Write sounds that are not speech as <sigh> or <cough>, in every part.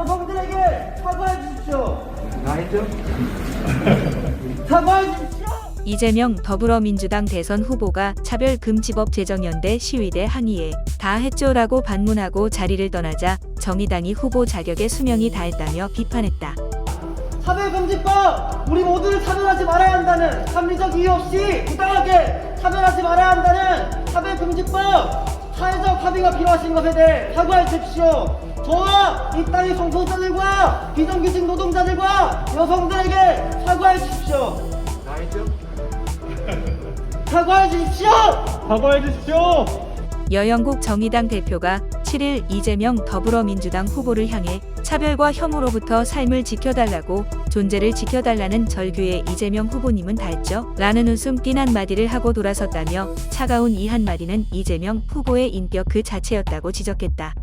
여성들에게 사과해 주십시오. 다 했죠? <laughs> 사과해 주십시오. 이재명 더불어민주당 대선 후보가 차별금지법 제정연대 시위대 항의에 다 했죠라고 반문하고 자리를 떠나자 정의당이 후보 자격에 수명이 다했다며 비판했다. 차별금지법 우리 모두를 차별하지 말아야 한다는 합리적 이유 없이 부당하게 차별하지 말아야 한다는 차별금지법 사회적 합의가 필요하신 것에 대해 사과해 주십시오. 저와 이 땅의 성소자들과 비정규직 노동자들과 여성들에게 사과해 주십시오. 사과해 주십시오. 사과해 주십시오. 여영국 정의당 대표가 7일 이재명 더불어민주당 후보를 향해 차별과 혐오로부터 삶을 지켜달라고 존재를 지켜달라는 절규에 이재명 후보님은 다 했죠? 라는 웃음 띤 한마디를 하고 돌아섰다며 차가운 이 한마디는 이재명 후보의 인격 그 자체였다고 지적했다.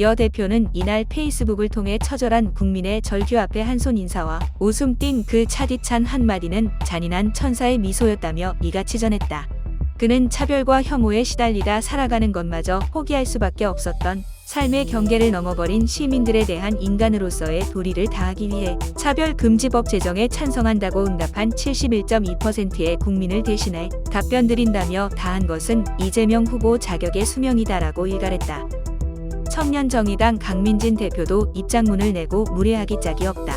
여 대표는 이날 페이스북을 통해 처절한 국민의 절규 앞에 한 손 인사와 웃음 띤 그 차디찬 한마디는 잔인한 천사의 미소였다며 이같이 전했다. 그는 차별과 혐오에 시달리다 살아가는 것마저 포기할 수밖에 없었던 삶의 경계를 넘어버린 시민들에 대한 인간으로서의 도리를 다하기 위해 차별금지법 제정에 찬성한다고 응답한 71.2%의 국민을 대신해 답변 드린다며 다한 것은 이재명 후보 자격의 수명이다라고 일갈했다. 청년정의당 강민진 대표도 입장문을 내고 무례하기 짝이 없다.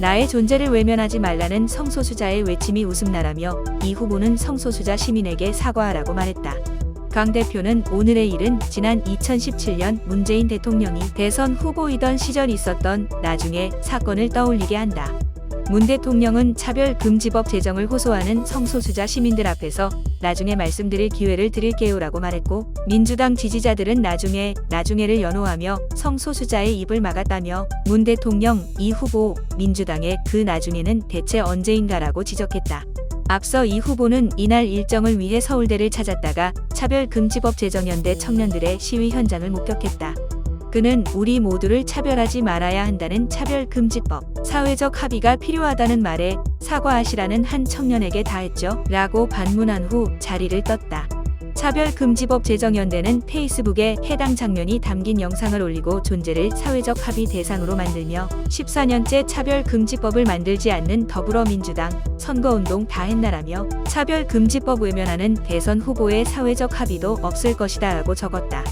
나의 존재를 외면하지 말라는 성소수자의 외침이 웃음나라며 이 후보는 성소수자 시민에게 사과하라고 말했다. 강 대표는 오늘의 일은 지난 2017년 문재인 대통령이 대선 후보이던 시절 있었던 나중에 사건을 떠올리게 한다. 문 대통령은 차별금지법 제정을 호소하는 성소수자 시민들 앞에서 나중에 말씀드릴 기회를 드릴게요라고 말했고 민주당 지지자들은 나중에 나중에를 연호하며 성소수자의 입을 막았다며 문 대통령 이 후보 민주당의 그 나중에는 대체 언제인가라고 지적했다. 앞서 이 후보는 이날 일정을 위해 서울대를 찾았다가 차별금지법 제정연대 청년들의 시위 현장을 목격했다. 그는 우리 모두를 차별하지 말아야 한다는 차별금지법, 사회적 합의가 필요하다는 말에 사과하시라는 한 청년에게 다했죠. 라고 반문한 후 자리를 떴다. 차별금지법 제정연대는 페이스북에 해당 장면이 담긴 영상을 올리고 존재를 사회적 합의 대상으로 만들며 14년째 차별금지법을 만들지 않는 더불어민주당 선거운동 다 했나라며 차별금지법 외면하는 대선 후보의 사회적 합의도 없을 것이다 라고 적었다.